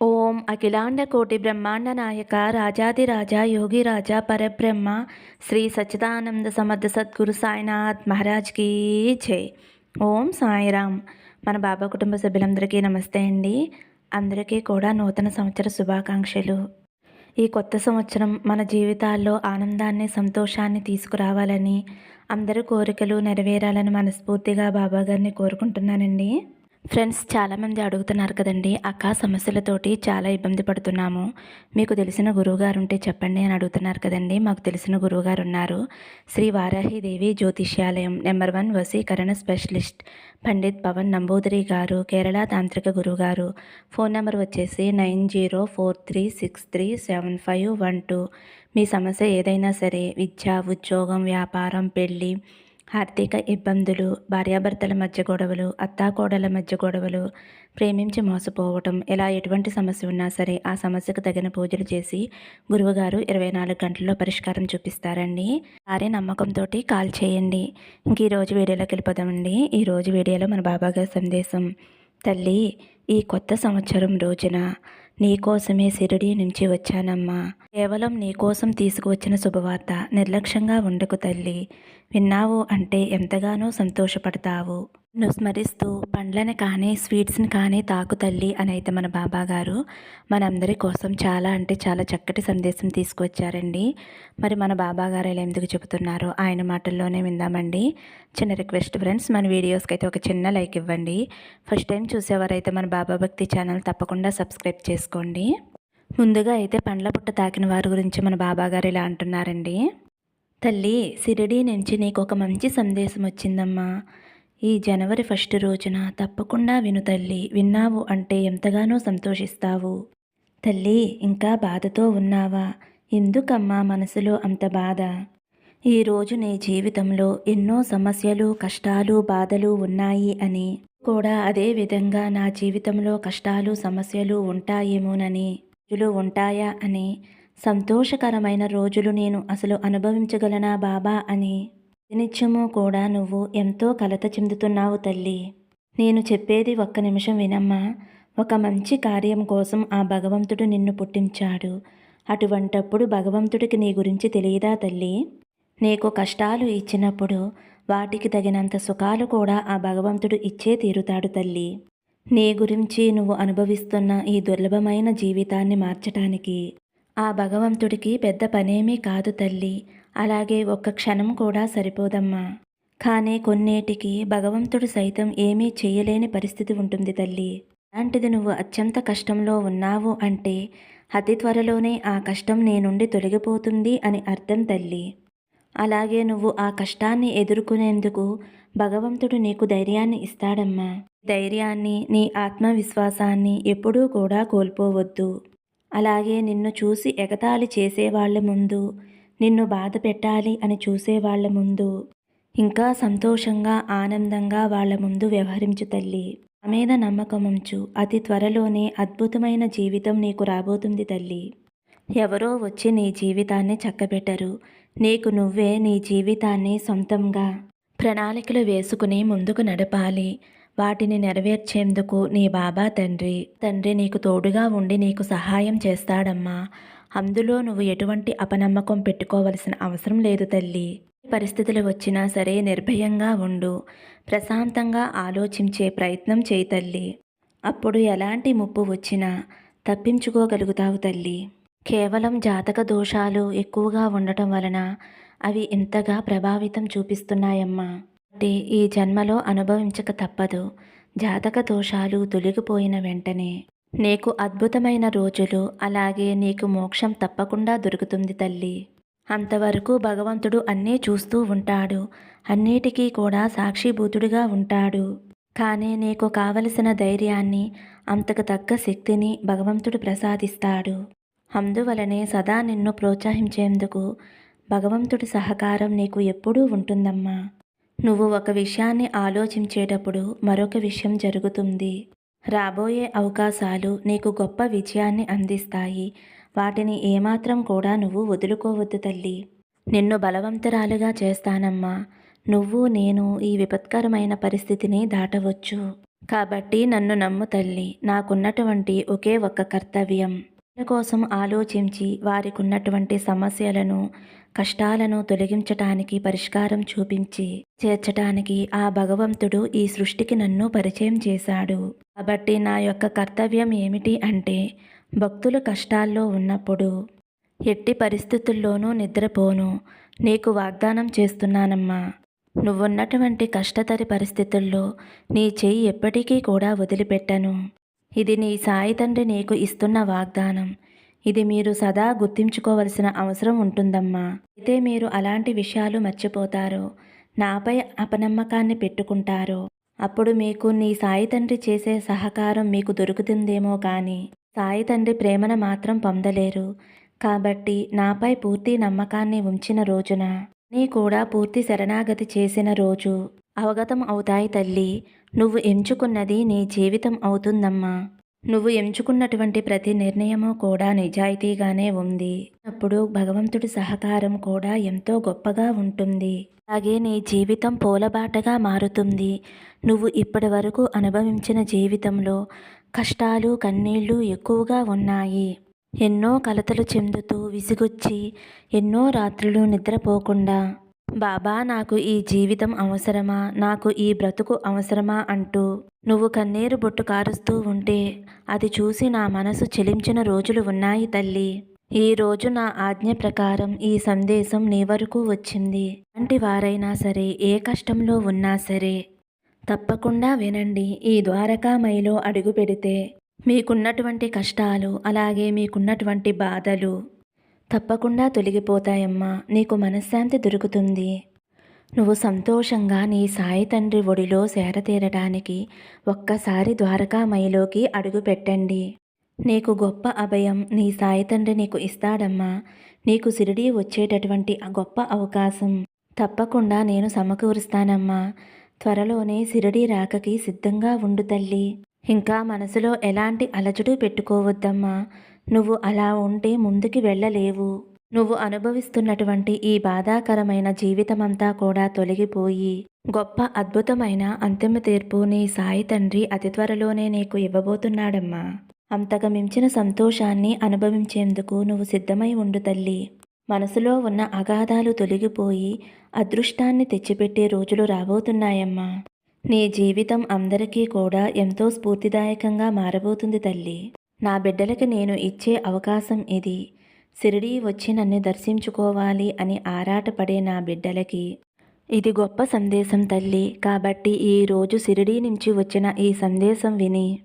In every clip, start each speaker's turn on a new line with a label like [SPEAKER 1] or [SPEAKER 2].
[SPEAKER 1] ఓం అఖిలాండ కోటి బ్రహ్మాండ నాయక రాజాదిరాజ యోగిరాజ పరబ్రహ్మ శ్రీ సచ్చిదానంద సమర్థ సద్గురు సాయినాథ్ మహారాజ్కి జై. ఓం సాయిరామ్. మన బాబా కుటుంబ సభ్యులందరికీ నమస్తే అండి. అందరికీ కూడా నూతన సంవత్సర శుభాకాంక్షలు. ఈ కొత్త సంవత్సరం మన జీవితాల్లో ఆనందాన్ని సంతోషాన్ని తీసుకురావాలని అందరి కోరికలు నెరవేరాలని మనస్ఫూర్తిగా బాబా గారిని కోరుకుంటున్నానండి. ఫ్రెండ్స్ చాలామంది అడుగుతున్నారు కదండి అక్క సమస్యలతోటి చాలా ఇబ్బంది పడుతున్నాము. మీకు తెలిసిన గురువుగారు ఉంటే చెప్పండి అని అడుగుతున్నారు కదండి మాకు తెలిసిన గురువుగారు ఉన్నారు శ్రీ వారాహిదేవి జ్యోతిష్యాలయం నెంబర్ వన్ వసీకరణ స్పెషలిస్ట్ పండిత్ పవన్ నంబూదరి గారు కేరళ తాంత్రిక గురువుగారు. ఫోన్ నెంబర్ వచ్చేసి nine zero four three six three seven five one two. మీ సమస్య ఏదైనా సరే విద్య ఉద్యోగం వ్యాపారం పెళ్ళి ఆర్థిక ఇబ్బందులు భార్యాభర్తల మధ్య గొడవలు అత్తాకోడల మధ్య గొడవలు ప్రేమించి మోసపోవటం ఇలా ఎటువంటి సమస్య ఉన్నా సరే ఆ సమస్యకు తగిన పూజలు చేసి గురువుగారు ఇరవై నాలుగు గంటల్లో పరిష్కారం చూపిస్తారండి. వారి నమ్మకంతో కాల్ చేయండి. ఇంక ఈరోజు వీడియోలోకి వెళ్ళిపోదామండి. ఈరోజు వీడియోలో మన బాబాగారి సందేశం తల్లి ఈ కొత్త సంవత్సరం రోజున నీకోసమే సిరిడి నుంచి వచ్చానమ్మా. కేవలం నీకోసం తీసుకువచ్చిన శుభవార్త నిర్లక్ష్యంగా ఉండకు తల్లి. విన్నావు అంటే ఎంతగానో సంతోషపడతావు. నువ్వు స్మరిస్తూ పండ్లని కానీ స్వీట్స్ని కానీ తాకు తల్లి అని అయితే మన బాబా గారు మనందరి కోసం చాలా అంటే చాలా చక్కటి సందేశం తీసుకొచ్చారండి మరి మన బాబా గారు ఇలా ఎందుకు చెబుతున్నారో ఆయన మాటల్లోనే విందామండి. చిన్న రిక్వెస్ట్ ఫ్రెండ్స్ మన వీడియోస్కి అయితే ఒక చిన్న లైక్ ఇవ్వండి. ఫస్ట్ టైం చూసేవారైతే మన బాబా భక్తి ఛానల్ తప్పకుండా సబ్స్క్రైబ్ చేసుకోండి. ముందుగా అయితే పండ్ల పుట్ట తాకిన వారి గురించి మన బాబా గారు ఇలా అంటున్నారండి. తల్లి సిరిడి నుంచి నీకు ఒక మంచి సందేశం వచ్చిందమ్మా. ఈ జనవరి ఫస్ట్ రోజున తప్పకుండా విను తల్లి విన్నావు అంటే ఎంతగానో సంతోషిస్తావు. తల్లి ఇంకా బాధతో ఉన్నావా? ఎందుకమ్మా మనసులో అంత బాధ? ఈరోజు నీ జీవితంలో ఎన్నో సమస్యలు కష్టాలు బాధలు ఉన్నాయి అని కూడా అదే విధంగా నా జీవితంలో కష్టాలు సమస్యలు ఉంటాయేమోనని రోజులు ఉంటాయా అని సంతోషకరమైన రోజులు నేను అసలు అనుభవించగలనా బాబా అని నిత్యము కూడా నువ్వు ఎంతో కలత చెందుతున్నావు తల్లి. నేను చెప్పేది ఒక్క నిమిషం వినమ్మా. ఒక మంచి కార్యం కోసం ఆ భగవంతుడు నిన్ను పుట్టించాడు. అటువంటప్పుడు భగవంతుడికి నీ గురించి తెలియదా తల్లి? నీకు కష్టాలు ఇచ్చినప్పుడు వాటికి తగినంత సుఖాలు కూడా ఆ భగవంతుడు ఇచ్చే తీరుతాడు తల్లి. నీ గురించి నువ్వు అనుభవిస్తున్న ఈ దుర్లభమైన జీవితాన్ని మార్చటానికి ఆ భగవంతుడికి పెద్ద పనేమీ కాదు తల్లి. అలాగే ఒక్క క్షణం కూడా సరిపోదమ్మా. కానీ కొన్నేటికి భగవంతుడు సైతం ఏమీ చేయలేని పరిస్థితి ఉంటుంది తల్లి. అలాంటిది నువ్వు అత్యంత కష్టంలో ఉన్నావు అంటే అతి త్వరలోనే ఆ కష్టం నీ నుండి తొలగిపోతుంది అని అర్థం తల్లి. అలాగే నువ్వు ఆ కష్టాన్ని ఎదుర్కొనేందుకు భగవంతుడు నీకు ధైర్యాన్ని ఇస్తాడమ్మా. ధైర్యాన్ని నీ ఆత్మవిశ్వాసాన్ని ఎప్పుడూ కూడా కోల్పోవద్దు. అలాగే నిన్ను చూసి ఎగతాళి చేసేవాళ్ళ ముందు నిన్ను బాధ పెట్టాలి అని చూసేవాళ్ళ ముందు ఇంకా సంతోషంగా ఆనందంగా వాళ్ళ ముందు వ్యవహరించు తల్లి. మీద నమ్మకముంచు అతి త్వరలోనే అద్భుతమైన జీవితం నీకు రాబోతుంది తల్లి. ఎవరో వచ్చి నీ జీవితాన్ని చక్కబెట్టరు. నీకు నువ్వే నీ జీవితాన్ని సొంతంగా ప్రణాళికలు వేసుకుని ముందుకు నడపాలి. వాటిని నెరవేర్చేందుకు నీ బాబా తండ్రి. తండ్రి నీకు తోడుగా ఉండి నీకు సహాయం చేస్తాడమ్మా. అందులో నువ్వు ఎటువంటి అపనమ్మకం పెట్టుకోవలసిన అవసరం లేదు తల్లి. పరిస్థితులు వచ్చినా సరే నిర్భయంగా ఉండు. ప్రశాంతంగా ఆలోచించే ప్రయత్నం చేయి తల్లి. అప్పుడు ఎలాంటి ముప్పు వచ్చినా తప్పించుకోగలుగుతావు తల్లి. కేవలం జాతక దోషాలు ఎక్కువగా ఉండటం వలన అవి ఇంతగా ప్రభావితం చూపిస్తున్నాయమ్మా. అంటే ఈ జన్మలో అనుభవించక తప్పదు. జాతక దోషాలు తొలగిపోయిన వెంటనే. నీకు అద్భుతమైన రోజులు అలాగే నీకు మోక్షం తప్పకుండా దొరుకుతుంది తల్లి. అంతవరకు భగవంతుడు అన్నీ చూస్తూ ఉంటాడు. అన్నిటికీ కూడా సాక్షిభూతుడిగా ఉంటాడు. కానీ నీకు కావలసిన ధైర్యాన్ని అంతకు తగ్గ శక్తిని భగవంతుడు ప్రసాదిస్తాడు. అందువలనే సదా నిన్ను ప్రోత్సహించేందుకు భగవంతుడి సహకారం నీకు ఎప్పుడూ ఉంటుందమ్మా. నువ్వు ఒక విషయాన్ని ఆలోచించేటప్పుడు మరొక విషయం జరుగుతుంది. రాబోయే అవకాశాలు నీకు గొప్ప విజయాన్ని అందిస్తాయి. వాటిని ఏమాత్రం కూడా నువ్వు వదులుకోవద్దు తల్లి. నిన్ను బలవంతరాలుగా చేస్తానమ్మా. నువ్వు నేను ఈ విపత్కరమైన పరిస్థితిని దాటవచ్చు. కాబట్టి నన్ను నమ్ము తల్లి. నాకున్నటువంటి ఒకే ఒక్క కర్తవ్యం. కోసం ఆలోచించి వారికి ఉన్నటువంటి సమస్యలను కష్టాలను తొలగించటానికి పరిష్కారం చూపించి చేర్చటానికి ఆ భగవంతుడు ఈ సృష్టికి నన్ను పరిచయం చేశాడు. కాబట్టి నా యొక్క కర్తవ్యం ఏమిటి అంటే భక్తులు కష్టాల్లో ఉన్నప్పుడు ఎట్టి పరిస్థితుల్లోనూ నిద్రపోను. నీకు వాగ్దానం చేస్తున్నానమ్మా. నువ్వున్నటువంటి కష్టతరి పరిస్థితుల్లో నీ చెయ్యి ఎప్పటికీ కూడా వదిలిపెట్టను. ఇది నీ సాయి తండ్రి నీకు ఇస్తున్న వాగ్దానం. ఇది మీరు సదా గుర్తించుకోవలసిన అవసరం ఉంటుందమ్మా. అయితే మీరు అలాంటి విషయాలు మర్చిపోతారో. నాపై అపనమ్మకాన్ని పెట్టుకుంటారో. అప్పుడు మీకు నీ సాయి తండ్రి చేసే సహకారం మీకు దొరుకుతుందేమో కానీ సాయి తండ్రి ప్రేమను మాత్రం పొందలేరు. కాబట్టి నాపై పూర్తి నమ్మకాన్ని ఉంచిన రోజున నీ కూడా పూర్తి శరణాగతి చేసిన రోజు అవగతం అవుతాయి తల్లి. నువ్వు ఎంచుకున్నది నీ జీవితం అవుతుందమ్మా. నువ్వు ఎంచుకున్నటువంటి ప్రతి నిర్ణయము కూడా నిజాయితీగానే ఉంది. అప్పుడు భగవంతుడి సహకారం కూడా ఎంతో గొప్పగా ఉంటుంది. అలాగే నీ జీవితం పూలబాటగా మారుతుంది. నువ్వు ఇప్పటి వరకు అనుభవించిన జీవితంలో కష్టాలు కన్నీళ్ళు ఎక్కువగా ఉన్నాయి. ఎన్నో కలతలు చెందుతూ విసిగొచ్చి ఎన్నో రాత్రులు నిద్రపోకుండా బాబా నాకు ఈ జీవితం అవసరమా? నాకు ఈ బ్రతుకు అవసరమా అంటూ నువ్వు కన్నీరు బొట్టు కారుస్తూ ఉంటే అది చూసి నా మనసు చెలించిన రోజులు ఉన్నాయి తల్లి. ఈ రోజు నా ఆజ్ఞ ప్రకారం ఈ సందేశం నీ వరకు వచ్చింది. అంటి వారైనా సరే ఏ కష్టంలో ఉన్నా సరే తప్పకుండా వినండి. ఈ ద్వారకామయిలో అడుగు పెడితే మీకున్నటువంటి కష్టాలు అలాగే మీకున్నటువంటి బాధలు తప్పకుండా తొలగిపోతాయమ్మా. నీకు మనశ్శాంతి దొరుకుతుంది. నువ్వు సంతోషంగా నీ సాయి తండ్రి ఒడిలో సేరతీరడానికి ఒక్కసారి ద్వారకామయిలోకి అడుగుపెట్టండి నీకు గొప్ప అభయం నీ సాయి తండ్రి నీకు ఇస్తాడమ్మా. నీకు సిరిడి వచ్చేటటువంటి ఆ గొప్ప అవకాశం తప్పకుండా నేను సమకూరుస్తానమ్మా. త్వరలోనే సిరిడి రాకకి సిద్ధంగా ఉండు తల్లి. ఇంకా మనసులో ఎలాంటి అలజడు పెట్టుకోవద్దమ్మా. నువ్వు అలా ఉంటే ముందుకి వెళ్ళలేవు. నువ్వు అనుభవిస్తున్నటువంటి ఈ బాధాకరమైన జీవితమంతా కూడా తొలగిపోయి గొప్ప అద్భుతమైన అంతిమ తీర్పు నీ సాయి తండ్రి అతి త్వరలోనే నీకు ఇవ్వబోతున్నాడమ్మా. అంతకు మించిన సంతోషాన్ని అనుభవించేందుకు నువ్వు సిద్ధమై ఉండు తల్లి. మనసులో ఉన్న అగాధాలు తొలగిపోయి అదృష్టాన్ని తెచ్చిపెట్టే రోజులు రాబోతున్నాయమ్మా. నీ జీవితం అందరికీ కూడా ఎంతో స్ఫూర్తిదాయకంగా మారబోతుంది తల్లి. నా బిడ్డలకి నేను ఇచ్చే అవకాశం ఇది. సిరిడి వచ్చి నన్ను దర్శించుకోవాలి అని ఆరాటపడే నా బిడ్డలకి. ఇది గొప్ప సందేశం తల్లి. కాబట్టి ఈ రోజు సిరిడి నుంచి వచ్చిన ఈ సందేశం విని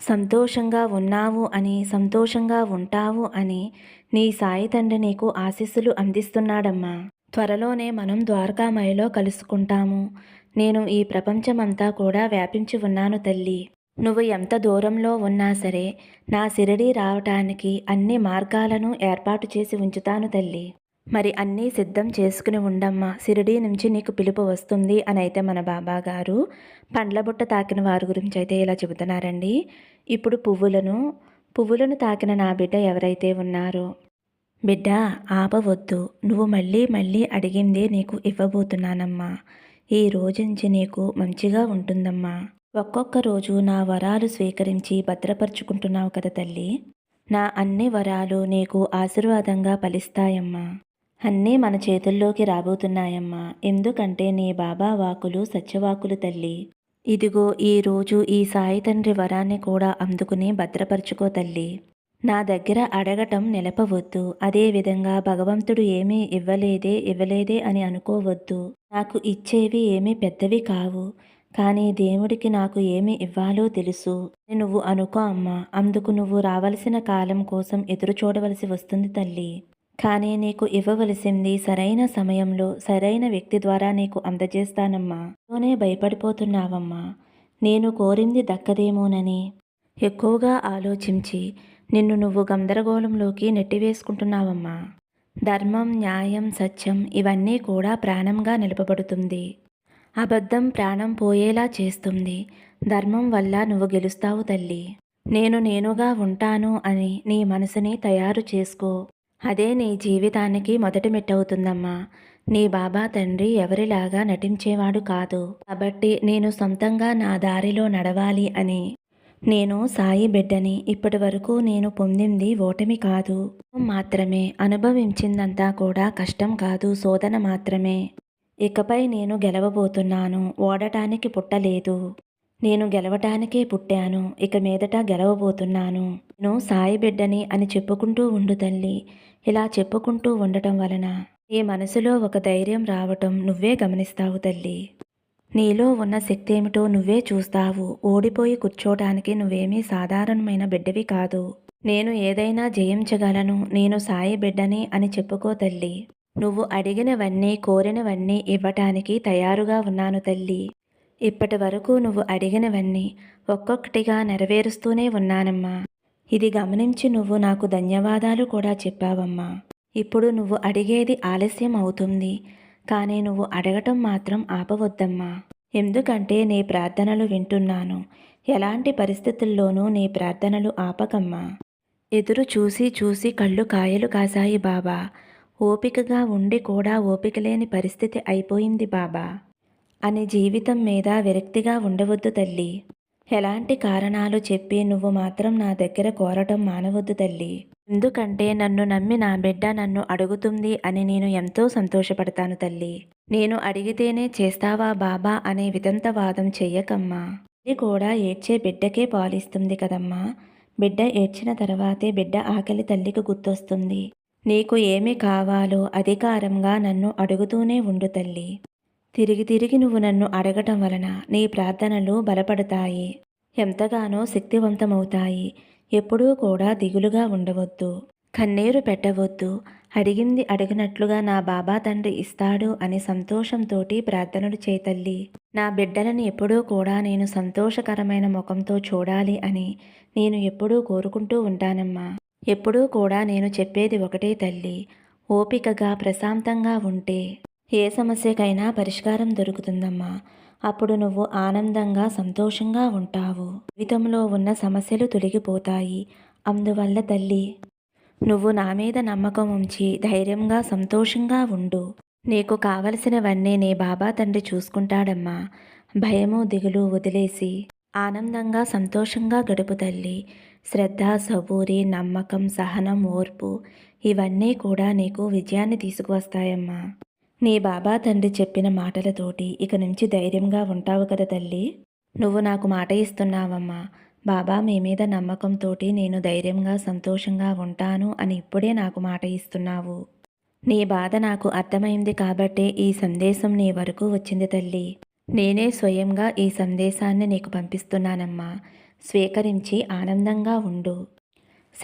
[SPEAKER 1] సంతోషంగా ఉన్నావు అని సంతోషంగా ఉంటావు అని నీ సాయి తండ్రి నీకు ఆశీస్సులు అందిస్తున్నాడమ్మా. త్వరలోనే మనం ద్వారకామయలో కలుసుకుంటాము. నేను ఈ ప్రపంచమంతా కూడా వ్యాపించి ఉన్నాను తల్లి. నువ్వు ఎంత దూరంలో ఉన్నా సరే నా సిరిడి రావటానికి అన్ని మార్గాలను ఏర్పాటు చేసి ఉంచుతాను తల్లి. మరి అన్నీ సిద్ధం చేసుకుని ఉండమ్మా. సిరిడి నుంచి నీకు పిలుపు వస్తుంది అని అయితే మన బాబా గారు పండ్ల బుట్ట తాకిన వారి గురించి అయితే ఇలా చెబుతున్నారండి. ఇప్పుడు పువ్వులను పువ్వులను తాకిన నా బిడ్డ ఎవరైతే ఉన్నారో? బిడ్డ ఆపవద్దు. నువ్వు మళ్ళీ మళ్ళీ అడిగిందే నీకు ఇవ్వబోతున్నానమ్మా. ఈ రోజు నుంచి నీకు మంచిగా ఉంటుందమ్మా. ఒక్కొక్క రోజు నా వరాలు స్వీకరించి భద్రపరుచుకుంటున్నావు కదా తల్లి. నా అన్ని వరాలు నీకు ఆశీర్వాదంగా ఫలిస్తాయమ్మా. అన్నీ మన చేతుల్లోకి రాబోతున్నాయమ్మా. ఎందుకంటే నీ బాబా వాకులు సత్యవాకులు తల్లి. ఇదిగో ఈ రోజు ఈ సాయి తండ్రి వరాన్ని కూడా అందుకుని భద్రపరుచుకో తల్లి. నా దగ్గర అడగటం నిలపవద్దు. అదేవిధంగా భగవంతుడు ఏమీ ఇవ్వలేదే ఇవ్వలేదే అని అనుకోవద్దు. నాకు ఇచ్చేవి ఏమీ పెద్దవి కావు. కానీ దేవుడికి నాకు ఏమి ఇవ్వాలో తెలుసు. నువ్వు అనుకో అమ్మా. అందుకు నువ్వు రావలసిన కాలం కోసం ఎదురు చూడవలసి వస్తుంది తల్లి. కానీ నీకు ఇవ్వవలసింది సరైన సమయంలో సరైన వ్యక్తి ద్వారా నీకు అందజేస్తానమ్మా. తోనే భయపడిపోతున్నావమ్మా. నేను కోరింది దక్కదేమోనని. ఎక్కువగా ఆలోచించి నిన్ను నువ్వు గందరగోళంలోకి నెట్టివేసుకుంటున్నావమ్మా. ధర్మం న్యాయం సత్యం ఇవన్నీ కూడా ప్రాణంగా నిలపబడుతుంది. అబద్ధం ప్రాణం పోయేలా చేస్తుంది. ధర్మం వల్ల నువ్వు గెలుస్తావు తల్లి. నేను నేనుగా ఉంటాను అని నీ మనసుని తయారు చేసుకో. అదే నీ జీవితానికి మొదటి మెట్టవుతుందమ్మా. నీ బాబా తండ్రి ఎవరిలాగా నటించేవాడు కాదు. కాబట్టి నేను సొంతంగా నా దారిలో నడవాలి అని. నేను సాయి బిడ్డని ఇప్పటి వరకు నేను పొందింది ఓటమి కాదు. మాత్రమే. అనుభవించిందంతా కూడా కష్టం కాదు. శోధన మాత్రమే. ఇకపై నేను గెలవబోతున్నాను. ఓడటానికి పుట్టలేదు. నేను గెలవటానికే పుట్టాను. ఇక మీదట గెలవబోతున్నాను. నేను సాయి బిడ్డని అని చెప్పుకుంటూ ఉండు తల్లి. ఇలా చెప్పుకుంటూ ఉండటం వలన నీ మనసులో ఒక ధైర్యం రావటం నువ్వే గమనిస్తావు తల్లి. నీలో ఉన్న శక్తి ఏమిటో నువ్వే చూస్తావు. ఓడిపోయి కూర్చోటానికి నువ్వేమీ సాధారణమైన బిడ్డవి కాదు. నేను ఏదైనా జయించగలను. నేను సాయి బిడ్డని అని చెప్పుకో తల్లి. నువ్వు అడిగినవన్నీ కోరినవన్నీ ఇవ్వటానికి తయారుగా ఉన్నాను తల్లి. ఇప్పటి వరకు నువ్వు అడిగినవన్నీ ఒక్కొక్కటిగా నెరవేరుస్తూనే ఉన్నానమ్మా. ఇది గమనించి నువ్వు నాకు ధన్యవాదాలు కూడా చెప్పావమ్మా. ఇప్పుడు నువ్వు అడిగేది ఆలస్యం అవుతుంది కానీ నువ్వు అడగటం మాత్రం ఆపవద్దమ్మా. ఎందుకంటే నీ ప్రార్థనలు వింటున్నాను. ఎలాంటి పరిస్థితుల్లోనూ నీ ప్రార్థనలు ఆపకమ్మా. ఎదురు చూసి చూసి కళ్ళు కాయలు కాసాయి బాబా. ఓపికగా ఉండి కూడా ఓపిక లేని పరిస్థితి అయిపోయింది బాబా. అని జీవితం మీద విరక్తిగా ఉండవద్దు తల్లి. ఎలాంటి కారణాలు చెప్పి నువ్వు మాత్రం నా దగ్గర కోరటం మానవద్దు తల్లి. ఎందుకంటే నన్ను నమ్మి నా బిడ్డ నన్ను అడుగుతుంది అని నేను ఎంతో సంతోషపడతాను తల్లి. నేను అడిగితేనే చేస్తావా బాబా అనే విదంతవాదం చెయ్యకమ్మా. ఇది కూడా ఏడ్చే బిడ్డకే పాలిస్తుంది కదమ్మా. బిడ్డ ఏడ్చిన తర్వాతే బిడ్డ ఆకలి తల్లికి గుర్తొస్తుంది. నీకు ఏమి కావాలో అధికారంగా నన్ను అడుగుతూనే ఉండు తల్లి. తిరిగి తిరిగి నువ్వు నన్ను అడగటం వలన నీ ప్రార్థనలు బలపడతాయి. ఎంతగానో శక్తివంతమవుతాయి. ఎప్పుడూ కూడా దిగులుగా ఉండవద్దు. కన్నీరు పెట్టవద్దు. అడిగింది అడిగినట్లుగా నా బాబా తండ్రి ఇస్తాడు అని సంతోషంతోటి ప్రార్థనలు చేతల్లి నా బిడ్డలను ఎప్పుడూ కూడా నేను సంతోషకరమైన ముఖంతో చూడాలి అని నేను ఎప్పుడూ కోరుకుంటూ ఉంటానమ్మా. ఎప్పుడూ కూడా నేను చెప్పేది ఒకటే తల్లి ఓపికగా ప్రశాంతంగా ఉంటే ఏ సమస్యకైనా పరిష్కారం దొరుకుతుందమ్మా. అప్పుడు నువ్వు ఆనందంగా సంతోషంగా ఉంటావు. జీవితంలో ఉన్న సమస్యలు తొలగిపోతాయి. అందువల్ల తల్లి నువ్వు నా మీద నమ్మకం ఉంచి ధైర్యంగా సంతోషంగా ఉండు. నీకు కావలసినవన్నీ నీ బాబా తండ్రి చూసుకుంటాడమ్మా. భయము దిగులు వదిలేసి ఆనందంగా సంతోషంగా గడుపు తల్లి. శ్రద్ధ సబూరి నమ్మకం సహనం ఓర్పు ఇవన్నీ కూడా నీకు విజయాన్ని తీసుకువస్తాయమ్మా. నీ బాబా తండ్రి చెప్పిన మాటలతోటి ఇక నుంచి ధైర్యంగా ఉంటావు కదా తల్లి. నువ్వు నాకు మాట ఇస్తున్నావమ్మా. బాబా మీ మీద నమ్మకంతోటి నేను ధైర్యంగా సంతోషంగా ఉంటాను అని ఇప్పుడే నాకు మాట ఇస్తున్నావు. నీ బాధ నాకు అర్థమైంది కాబట్టే ఈ సందేశం నీ వరకు వచ్చింది తల్లి. నేనే స్వయంగా ఈ సందేశాన్ని నీకు పంపిస్తున్నానమ్మా. స్వీకరించి ఆనందంగా ఉండు.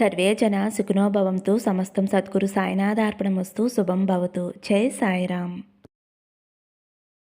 [SPEAKER 1] సర్వే జన సుఖినోభవంతు సమస్తం సద్గురు సాయినాథార్పణమస్తు శుభం భవతు. జై సాయిరామ్.